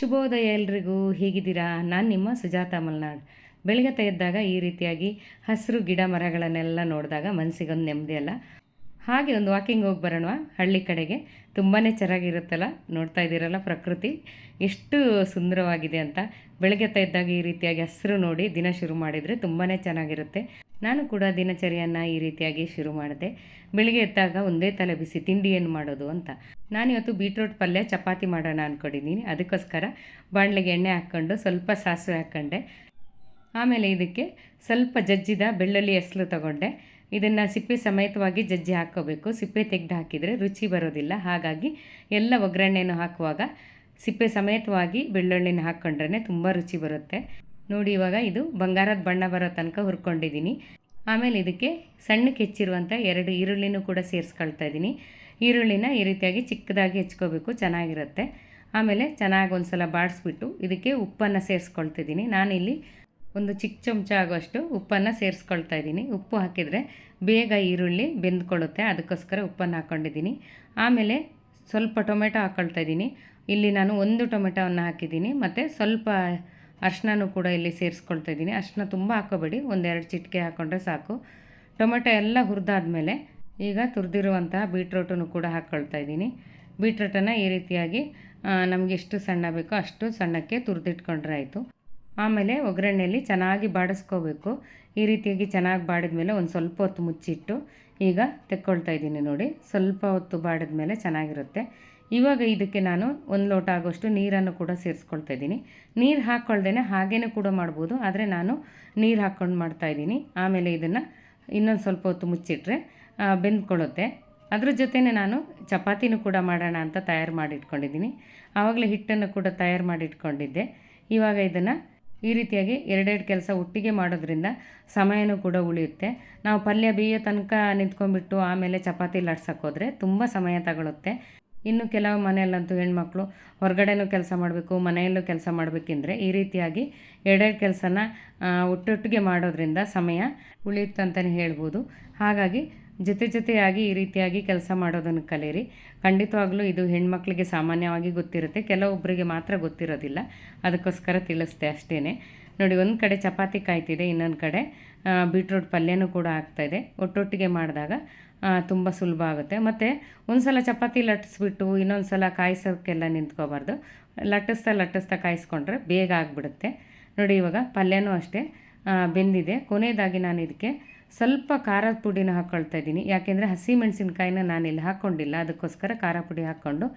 ಶುಭೋದಯ ಎಲ್ರಿಗೂ ಹೇಗಿದ್ದೀರಾ? ನಾನು ನಿಮ್ಮ ಸುಜಾತ ಮಲ್ನಾಡ್. ಬೆಳಗ್ಗೆ ತೆಗೆದಾಗ ಈ ರೀತಿಯಾಗಿ ಹಸಿರು ಗಿಡ ಮರಗಳನ್ನೆಲ್ಲ ನೋಡಿದಾಗ ಮನಸ್ಸಿಗೊಂದು ನೆಮ್ಮದಿ ಅಲ್ಲ? ಹಾಗೆ ಒಂದು ವಾಕಿಂಗ್ ಹೋಗಿ ಬರೋಣ ಹಳ್ಳಿ ಕಡೆಗೆ. ತುಂಬಾ ಚೆನ್ನಾಗಿರುತ್ತಲ್ಲ? ನೋಡ್ತಾ ಇದ್ದೀರಲ್ಲ ಪ್ರಕೃತಿ? ಎಷ್ಟು ಸುಂದರವಾಗಿದೆ ಅಂತ. ಬೆಳಗ್ಗೆ ಎದ್ದಾಗ ಈ ರೀತಿಯಾಗಿ ಹಸಿರು ನೋಡಿ ದಿನ ಶುರು ಮಾಡಿದರೆ ತುಂಬಾ ಚೆನ್ನಾಗಿರುತ್ತೆ. ನಾನು ಕೂಡ ದಿನಚರಿಯನ್ನು ಈ ರೀತಿಯಾಗಿ ಶುರು ಮಾಡಿದೆ. ಬೆಳಿಗ್ಗೆ ಎದ್ದಾಗ ಒಂದೇ ತಲೆ ಬಿಸಿ ತಿಂಡಿ ಏನು ಮಾಡೋದು ಅಂತ. ನಾನಿವತ್ತು ಬೀಟ್ರೂಟ್ ಪಲ್ಯ ಚಪಾತಿ ಮಾಡೋಣ ಅಂದ್ಕೊಂಡಿದ್ದೀನಿ ಅದಕ್ಕೋಸ್ಕರ ಬಾಣಲೆಗೆ ಎಣ್ಣೆ ಹಾಕ್ಕೊಂಡು ಸ್ವಲ್ಪ ಸಾಸಿವೆ ಹಾಕ್ಕೊಂಡೆ. ಆಮೇಲೆ ಇದಕ್ಕೆ ಸ್ವಲ್ಪ ಜಜ್ಜಿದ ಬೆಳ್ಳುಳ್ಳಿ ಹೆಸಲು ತಗೊಂಡೆ. ಇದನ್ನು ಸಿಪ್ಪೆ ಸಮೇತವಾಗಿ ಜಜ್ಜಿ ಹಾಕ್ಕೋಬೇಕು. ಸಿಪ್ಪೆ ತೆಗೆದು ಹಾಕಿದರೆ ರುಚಿ ಬರೋದಿಲ್ಲ. ಹಾಗಾಗಿ ಎಲ್ಲ ಒಗ್ಗರಣೆಯನ್ನು ಹಾಕುವಾಗ ಸಿಪ್ಪೆ ಸಮೇತವಾಗಿ ಬೆಳ್ಳುಳ್ಳಿನ ಹಾಕ್ಕೊಂಡ್ರೆ ತುಂಬ ರುಚಿ ಬರುತ್ತೆ. ನೋಡಿ ಇವಾಗ ಇದು ಬಂಗಾರದ ಬಣ್ಣ ಬರೋ ತನಕ ಹುರ್ಕೊಂಡಿದ್ದೀನಿ. ಆಮೇಲೆ ಇದಕ್ಕೆ ಸಣ್ಣಕ್ಕೆ ಹೆಚ್ಚಿರುವಂಥ ಎರಡು ಈರುಳ್ಳಿನೂ ಕೂಡ ಸೇರಿಸ್ಕೊಳ್ತಾ ಇದ್ದೀನಿ. ಈರುಳ್ಳಿನ ಈ ರೀತಿಯಾಗಿ ಚಿಕ್ಕದಾಗಿ ಹೆಚ್ಕೋಬೇಕು, ಚೆನ್ನಾಗಿರುತ್ತೆ. ಆಮೇಲೆ ಚೆನ್ನಾಗಿ ಒಂದು ಸಲ ಬಾಡಿಸ್ಬಿಟ್ಟು ಇದಕ್ಕೆ ಉಪ್ಪನ್ನು ಸೇರಿಸ್ಕೊಳ್ತಿದ್ದೀನಿ ನಾನಿಲ್ಲಿ ಒಂದು ಚಿಕ್ಕ ಚಮಚ ಆಗುವಷ್ಟು ಉಪ್ಪನ್ನು ಸೇರಿಸ್ಕೊಳ್ತಾ ಇದ್ದೀನಿ. ಉಪ್ಪು ಹಾಕಿದರೆ ಬೇಗ ಈರುಳ್ಳಿ ಬೆಂದ್ಕೊಳ್ಳುತ್ತೆ, ಅದಕ್ಕೋಸ್ಕರ ಉಪ್ಪನ್ನು ಹಾಕ್ಕೊಂಡಿದ್ದೀನಿ ಆಮೇಲೆ ಸ್ವಲ್ಪ ಟೊಮೆಟೊ ಹಾಕ್ಕೊಳ್ತಾ ಇದ್ದೀನಿ. ಇಲ್ಲಿ ನಾನು ಒಂದು ಟೊಮೆಟೊವನ್ನು ಹಾಕಿದ್ದೀನಿ, ಮತ್ತು ಸ್ವಲ್ಪ ಅರ್ಶಿನೂ ಕೂಡ ಇಲ್ಲಿ ಸೇರಿಸ್ಕೊಳ್ತಾ ಇದ್ದೀನಿ. ಅರ್ಶಿನ ತುಂಬ ಹಾಕೋಬೇಡಿ. ಒಂದೆರಡು ಚಿಟಿಕೆ ಹಾಕ್ಕೊಂಡ್ರೆ ಸಾಕು. ಟೊಮೆಟೊ ಎಲ್ಲ ಹುರಿದಾದ್ಮೇಲೆ ಈಗ ತುರಿದಿರುವಂತಹ ಬೀಟ್ರೋಟನ್ನು ಕೂಡ ಹಾಕ್ಕೊಳ್ತಾ ಇದ್ದೀನಿ. ಬೀಟ್ರೋಟನ್ನು ಈ ರೀತಿಯಾಗಿ ನಮಗೆ ಎಷ್ಟು ಸಣ್ಣ ಬೇಕೋ ಅಷ್ಟು ಸಣ್ಣಕ್ಕೆ ತುರಿದಿಟ್ಕೊಂಡ್ರೆ ಆಯಿತು. ಆಮೇಲೆ ಒಗ್ಗರಣೆಯಲ್ಲಿ ಚೆನ್ನಾಗಿ ಬಾಡಿಸ್ಕೋಬೇಕು. ಈ ರೀತಿಯಾಗಿ ಚೆನ್ನಾಗಿ ಬಾಡಿದ್ಮೇಲೆ ಒಂದು ಸ್ವಲ್ಪ ಹೊತ್ತು ಮುಚ್ಚಿಟ್ಟು ಈಗ ತೆಕ್ಕೊಳ್ತಾ ಇದ್ದೀನಿ ನೋಡಿ. ಸ್ವಲ್ಪ ಹೊತ್ತು ಬಾಡಿದ್ಮೇಲೆ ಚೆನ್ನಾಗಿರುತ್ತೆ. ಇವಾಗ ಇದಕ್ಕೆ ನಾನು ಒಂದು ಲೋಟ ಆಗೋಷ್ಟು ನೀರನ್ನು ಕೂಡ ಸೇರಿಸ್ಕೊಳ್ತಾ ಇದ್ದೀನಿ. ನೀರು ಹಾಕ್ಕೊಳ್ದೇ ಹಾಗೇ ಕೂಡ ಮಾಡ್ಬೋದು, ಆದರೆ ನಾನು ನೀರು ಹಾಕ್ಕೊಂಡು ಮಾಡ್ತಾಯಿದ್ದೀನಿ ಆಮೇಲೆ ಇದನ್ನು ಇನ್ನೊಂದು ಸ್ವಲ್ಪ ಹೊತ್ತು ಮುಚ್ಚಿಟ್ರೆ ಬೆಂದ್ಕೊಳ್ಳುತ್ತೆ. ಅದ್ರ ಜೊತೆನೇ ನಾನು ಚಪಾತಿನೂ ಕೂಡ ಮಾಡೋಣ ಅಂತ ತಯಾರು ಮಾಡಿಟ್ಕೊಂಡಿದ್ದೀನಿ. ಆವಾಗಲೇ ಹಿಟ್ಟನ್ನು ಕೂಡ ತಯಾರು ಮಾಡಿಟ್ಕೊಂಡಿದ್ದೆ. ಇವಾಗ ಇದನ್ನು ಈ ರೀತಿಯಾಗಿ ಎರಡೆರಡು ಕೆಲಸ ಒಟ್ಟಿಗೆ ಮಾಡೋದ್ರಿಂದ ಸಮಯನೂ ಕೂಡ ಉಳಿಯುತ್ತೆ. ನಾವು ಪಲ್ಯ ಬೇಯೋ ತನಕ ನಿಂತ್ಕೊಂಡ್ಬಿಟ್ಟು ಆಮೇಲೆ ಚಪಾತಿ ಲಟ್ಸೋಕ್ಕೋದ್ರೆ ತುಂಬ ಸಮಯ ತಗೊಳುತ್ತೆ. ಇನ್ನು ಕೆಲವು ಮನೆಯಲ್ಲಂತೂ ಹೆಣ್ಮಕ್ಳು ಹೊರಗಡೆನೂ ಕೆಲಸ ಮಾಡಬೇಕು, ಮನೆಯಲ್ಲೂ ಕೆಲಸ ಮಾಡಬೇಕೆಂದ್ರೆ ಈ ರೀತಿಯಾಗಿ ಎರಡೆರಡು ಕೆಲಸನ ಒಟ್ಟೊಟ್ಟಿಗೆ ಮಾಡೋದ್ರಿಂದ ಸಮಯ ಉಳಿಯುತ್ತೆ ಅಂತಲೇ ಹೇಳ್ಬೋದು. ಹಾಗಾಗಿ ಜೊತೆ ಜೊತೆಯಾಗಿ ಈ ರೀತಿಯಾಗಿ ಕೆಲಸ ಮಾಡೋದನ್ನು ಕಲಿಯಿರಿ. ಖಂಡಿತವಾಗ್ಲೂ ಇದು ಹೆಣ್ಮಕ್ಳಿಗೆ ಸಾಮಾನ್ಯವಾಗಿ ಗೊತ್ತಿರುತ್ತೆ, ಕೆಲವೊಬ್ಬರಿಗೆ ಮಾತ್ರ ಗೊತ್ತಿರೋದಿಲ್ಲ. ಅದಕ್ಕೋಸ್ಕರ ತಿಳಿಸ್ದೆ ಅಷ್ಟೇ ನೋಡಿ, ಒಂದು ಕಡೆ ಚಪಾತಿ ಕಾಯ್ತಿದೆ, ಇನ್ನೊಂದು ಕಡೆ ಬೀಟ್ರೂಟ್ ಪಲ್ಯನೂ ಕೂಡ ಆಗ್ತಾಯಿದೆ ಒಟ್ಟೊಟ್ಟಿಗೆ ಮಾಡಿದಾಗ ತುಂಬ ಸುಲಭ ಆಗುತ್ತೆ. ಮತ್ತು ಒಂದು ಸಲ ಚಪಾತಿ ಲಟ್ಟಿಸ್ಬಿಟ್ಟು ಇನ್ನೊಂದು ಸಲ ಕಾಯಿಸೋಕ್ಕೆಲ್ಲ ನಿಂತ್ಕೋಬಾರ್ದು. ಲಟ್ಟಿಸ್ತಾ ಲಟ್ಟಿಸ್ತಾ ಕಾಯಿಸ್ಕೊಂಡ್ರೆ ಬೇಗ ಆಗಿಬಿಡುತ್ತೆ. ನೋಡಿ, ಇವಾಗ ಪಲ್ಯನೂ ಅಷ್ಟೇ ಬೆಂದಿದೆ. ಕೊನೆಯದಾಗಿ ನಾನು ಇದಕ್ಕೆ ಸ್ವಲ್ಪ ಖಾರದ ಪುಡಿನ ಹಾಕ್ಕೊಳ್ತಾ ಇದ್ದೀನಿ. ಯಾಕೆಂದರೆ ಹಸಿ ಮೆಣಸಿನ್ಕಾಯಿನ ಇಲ್ಲಿ ಹಾಕ್ಕೊಂಡಿಲ್ಲ. ಅದಕ್ಕೋಸ್ಕರ ಖಾರ ಪುಡಿ ಹಾಕ್ಕೊಂಡು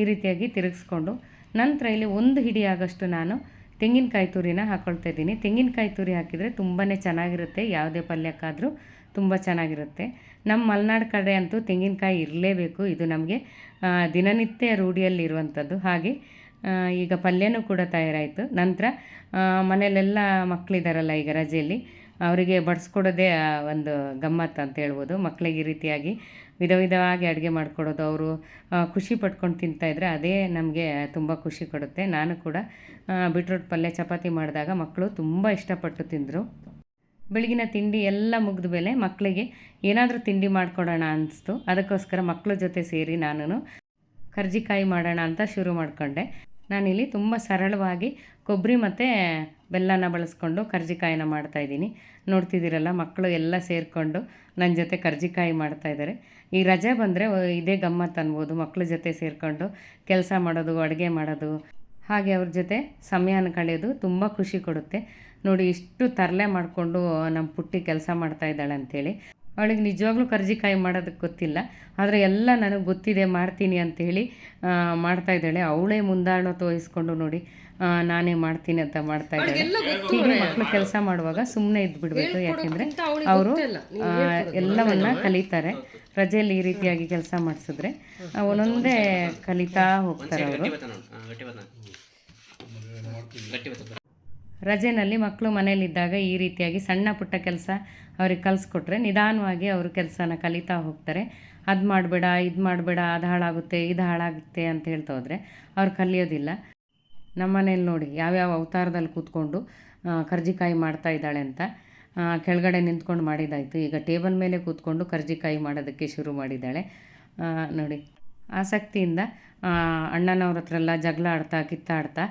ಈ ರೀತಿಯಾಗಿ ತಿರುಗಿಸ್ಕೊಂಡು ನಂತರ ಇಲ್ಲಿ ಒಂದು ಹಿಡಿ ಆಗೋಷ್ಟು ನಾನು ತೆಂಗಿನಕಾಯಿ ತುರಿನ ಹಾಕ್ಕೊಳ್ತಾ ಇದ್ದೀನಿ. ತೆಂಗಿನಕಾಯಿ ತುರಿ ಹಾಕಿದರೆ ತುಂಬಾ ಚೆನ್ನಾಗಿರುತ್ತೆ. ಯಾವುದೇ ಪಲ್ಯಕ್ಕಾದರೂ ತುಂಬ ಚೆನ್ನಾಗಿರುತ್ತೆ. ನಮ್ಮ ಮಲೆನಾಡು ಕಡೆ ಅಂತೂ ತೆಂಗಿನಕಾಯಿ ಇರಲೇಬೇಕು. ಇದು ನಮಗೆ ದಿನನಿತ್ಯ ರೂಢಿಯಲ್ಲಿರುವಂಥದ್ದು. ಹಾಗೆ ಈಗ ಪಲ್ಯನೂ ಕೂಡ ತಯಾರಾಯಿತು. ನಂತರ ಮನೆಯಲ್ಲೆಲ್ಲ ಮಕ್ಕಳಿದ್ದಾರಲ್ಲ ಈಗ ರಜೆಯಲ್ಲಿ, ಅವರಿಗೆ ಬಡಿಸ್ಕೊಡೋದೇ ಒಂದು ಗಮ್ಮತ್ತು ಅಂತ ಹೇಳ್ಬೋದು. ಮಕ್ಕಳಿಗೆ ಈ ರೀತಿಯಾಗಿ ವಿಧ ವಿಧವಾಗಿ ಅಡುಗೆ ಮಾಡಿಕೊಡೋದು, ಅವರು ಖುಷಿ ಪಟ್ಕೊಂಡು ತಿಂತಾಯಿದ್ರೆ ಅದೇ ನಮಗೆ ತುಂಬ ಖುಷಿ ಕೊಡುತ್ತೆ. ನಾನು ಕೂಡ ಬೀಟ್ರೂಟ್ ಪಲ್ಯ ಚಪಾತಿ ಮಾಡಿದಾಗ ಮಕ್ಕಳು ತುಂಬ ಇಷ್ಟಪಟ್ಟು ತಿಂದರು. ಬೆಳಗಿನ ತಿಂಡಿ ಎಲ್ಲ ಮುಗಿದ ಮೇಲೆ ಮಕ್ಕಳಿಗೆ ಏನಾದರೂ ತಿಂಡಿ ಮಾಡಿಕೊಡೋಣ ಅನಿಸ್ತು. ಅದಕ್ಕೋಸ್ಕರ ಮಕ್ಕಳ ಜೊತೆ ಸೇರಿ ನಾನು ಕರ್ಜಿಕಾಯಿ ಮಾಡೋಣ ಅಂತ ಶುರು ಮಾಡಿಕೊಂಡೆ. ನಾನಿಲ್ಲಿ ತುಂಬ ಸರಳವಾಗಿ ಕೊಬ್ಬರಿ ಮತ್ತು ಬೆಲ್ಲನ ಬಳಸ್ಕೊಂಡು ಕರ್ಜಿಕಾಯಿನ ಮಾಡ್ತಾಯಿದ್ದೀನಿ ನೋಡ್ತಿದ್ದೀರಲ್ಲ ಮಕ್ಕಳು ಎಲ್ಲ ಸೇರಿಕೊಂಡು ನನ್ನ ಜೊತೆ ಕರ್ಜಿಕಾಯಿ ಮಾಡ್ತಾಯಿದ್ದಾರೆ ಈ ರಜೆ ಬಂದರೆ ಇದೇ ಗಮ್ಮತ್ತು ಅನ್ಬೋದು. ಮಕ್ಕಳ ಜೊತೆ ಸೇರಿಕೊಂಡು ಕೆಲಸ ಮಾಡೋದು, ಅಡುಗೆ ಮಾಡೋದು, ಹಾಗೆ ಅವ್ರ ಜೊತೆ ಸಮಯನ ಕಳೆಯೋದು ತುಂಬ ಖುಷಿ ಕೊಡುತ್ತೆ. ನೋಡಿ ಇಷ್ಟು ತರಲೆ ಮಾಡಿಕೊಂಡು ನಮ್ಮ ಪುಟ್ಟಿ ಕೆಲಸ ಮಾಡ್ತಾ ಇದ್ದಾಳೆ ಅಂಥೇಳಿ. ಅವಳಿಗೆ ನಿಜವಾಗ್ಲೂ ಕರ್ಜಿಕಾಯಿ ಮಾಡೋದಕ್ಕೆ ಗೊತ್ತಿಲ್ಲ. ಆದರೆ ಎಲ್ಲ ನನಗೆ ಗೊತ್ತಿದೆ ಮಾಡ್ತೀನಿ ಅಂಥೇಳಿ ಮಾಡ್ತಾ ಇದ್ದಾಳೆ. ಅವಳೇ ಮುಂದಾಳೋ ತೋರಿಸ್ಕೊಂಡು ನೋಡಿ ನಾನೇ ಮಾಡ್ತೀನಿ ಅಂತ ಮಾಡ್ತಾ ಇದ್ದಾಳೆ. ಹೀಗೆ ಮಕ್ಕಳು ಕೆಲಸ ಮಾಡುವಾಗ ಸುಮ್ಮನೆ ಇದ್ಬಿಡ್ಬೇಕು. ಬಿಡಬೇಕು ಯಾಕೆಂದರೆ ಅವರು ಎಲ್ಲವನ್ನ ಕಲಿತಾರೆ. ರಜೆಯಲ್ಲಿ ಈ ರೀತಿಯಾಗಿ ಕೆಲಸ ಮಾಡಿಸಿದ್ರೆ ಒಂದೊಂದೇ ಕಲಿತಾ ಹೋಗ್ತಾರೆ ಅವರು. ರಜೆನಲ್ಲಿ ಮಕ್ಕಳು ಮನೇಲಿದ್ದಾಗ ಈ ರೀತಿಯಾಗಿ ಸಣ್ಣ ಪುಟ್ಟ ಕೆಲಸ ಅವ್ರಿಗೆ ಕಲಿಸ್ಕೊಟ್ರೆ ನಿಧಾನವಾಗಿ ಅವರು ಕೆಲಸನ ಕಲಿತಾ ಹೋಗ್ತಾರೆ. ಅದು ಮಾಡಬೇಡ, ಇದು ಮಾಡಬೇಡ, ಅದು ಹಾಳಾಗುತ್ತೆ, ಇದು ಹಾಳಾಗುತ್ತೆ ಅಂತ ಹೇಳ್ತಾ ಹೋದರೆ ಅವ್ರು ಕಲಿಯೋದಿಲ್ಲ. ನಮ್ಮ ಮನೇಲಿ ನೋಡಿ ಯಾವ್ಯಾವ ಅವತಾರದಲ್ಲಿ ಕೂತ್ಕೊಂಡು ಕರ್ಜಿಕಾಯಿ ಮಾಡ್ತಾ ಇದ್ದಾಳೆ ಅಂತ ಕೆಳಗಡೆ ನಿಂತ್ಕೊಂಡು ಮಾಡಿದ್ದಾಯಿತು. ಈಗ ಟೇಬಲ್ ಮೇಲೆ ಕೂತ್ಕೊಂಡು ಕರ್ಜಿಕಾಯಿ ಮಾಡೋದಕ್ಕೆ ಶುರು ಮಾಡಿದ್ದಾಳೆ. ನೋಡಿ, ಆಸಕ್ತಿಯಿಂದ ಅಣ್ಣನವ್ರ ಹತ್ರ ಎಲ್ಲ ಜಗಳ ಆಡ್ತಾ ಕಿತ್ತಾಡ್ತಾ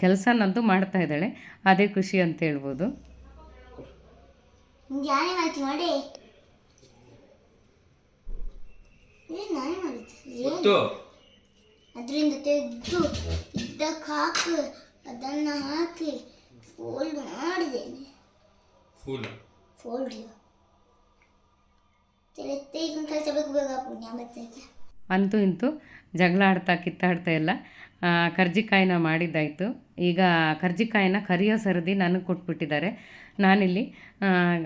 ಕೆಲಸನಂತೂ ಮಾಡ್ತಾ ಇದ್ದಾಳೆ. ಅದೇ ಖುಷಿ ಅಂತ ಹೇಳ್ಬೋದು. ಅದರಿಂದ ತೆಗೆದು ಇದ್ದಕ್ಕೆ ಹಾಕಿ ಅದನ್ನು ಹಾಕಿ ಫೋಲ್ಡ್ ಮಾಡಿದ್ದೇನೆ. ಫೂಲ್ ಫೋಲ್ಡ್ ಕೆಲಸ ಬೇಕು ಬೇಗ ಪುಣ್ಯ ಬರ್ತೈತೆ ಅಂತೂ ಇಂತೂ ಜಗಳ ಆಡ್ತಾ ಕಿತ್ತಾಡ್ತಾ ಎಲ್ಲ ಆ, ಕರ್ಜಿಕಾಯಿನ ಮಾಡಿದ್ದಾಯಿತು. ಈಗ ಕರ್ಜಿಕಾಯಿನ ಕರಿಯೋ ಸರದಿ ನನಗೆ ಕೊಟ್ಬಿಟ್ಟಿದ್ದಾರೆ. ನಾನಿಲ್ಲಿ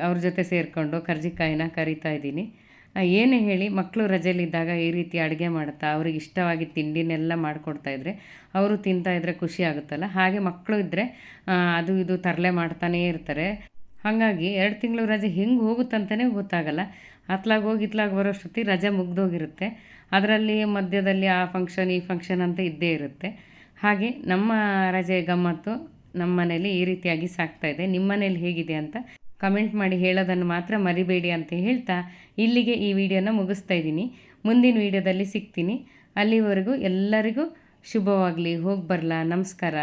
ಅವ್ರ ಜೊತೆ ಸೇರಿಕೊಂಡು ಕರ್ಜಿಕಾಯಿನ ಕರಿತಾ ಇದ್ದೀನಿ. ಏನೇ ಹೇಳಿ ಮಕ್ಕಳು ರಜೆಯಲ್ಲಿದ್ದಾಗ ಈ ರೀತಿ ಅಡುಗೆ ಮಾಡ್ತಾ, ಅವ್ರಿಗೆ ಇಷ್ಟವಾಗಿ ತಿಂಡಿನೆಲ್ಲ ಮಾಡಿಕೊಡ್ತಾಯಿದ್ರೆ ಅವರು ತಿಂತಾಯಿದ್ರೆ ಖುಷಿ ಆಗುತ್ತಲ್ಲ? ಹಾಗೆ ಮಕ್ಕಳು ಇದ್ದರೆ ಅದು ಇದು ತರಲೆ ಮಾಡ್ತಾನೇ ಇರ್ತಾರೆ. ಹಾಗಾಗಿ ಎರಡು ತಿಂಗಳು ರಜೆ ಹೆಂಗೆ ಹೋಗುತ್ತಂತಲೇ ಗೊತ್ತಾಗಲ್ಲ. ಅತ್ಲಾಗ ಹೋಗಿ ಇತ್ಲಾಗ ಬರೋಷ್ಟೊತ್ತಿ ರಜೆ ಮುಗ್ದೋಗಿರುತ್ತೆ. ಅದರಲ್ಲಿ ಮಧ್ಯದಲ್ಲಿ ಆ ಫಂಕ್ಷನ್ ಈ ಫಂಕ್ಷನ್ ಅಂತ ಇದ್ದೇ ಇರುತ್ತೆ. ಹಾಗೆ ನಮ್ಮ ರಜೆ ಗಮ್ಮತ್ತು ನಮ್ಮ ಮನೇಲಿ ಈ ರೀತಿಯಾಗಿ ಸಾಕ್ತಾ ಇದೆ. ನಿಮ್ಮ ಮನೇಲಿ ಹೇಗಿದೆ ಅಂತ ಕಮೆಂಟ್ ಮಾಡಿ ಹೇಳೋದನ್ನು ಮಾತ್ರ ಮರಿಬೇಡಿ ಅಂತ ಹೇಳ್ತಾ ಇಲ್ಲಿಗೆ ಈ ವಿಡಿಯೋನ ಮುಗಿಸ್ತಾ ಇದ್ದೀನಿ. ಮುಂದಿನ ವಿಡಿಯೋದಲ್ಲಿ ಸಿಗ್ತೀನಿ. ಅಲ್ಲಿವರೆಗೂ ಎಲ್ಲರಿಗೂ ಶುಭವಾಗಲಿ. ಹೋಗಿ ಬರಲಾ. ನಮಸ್ಕಾರ.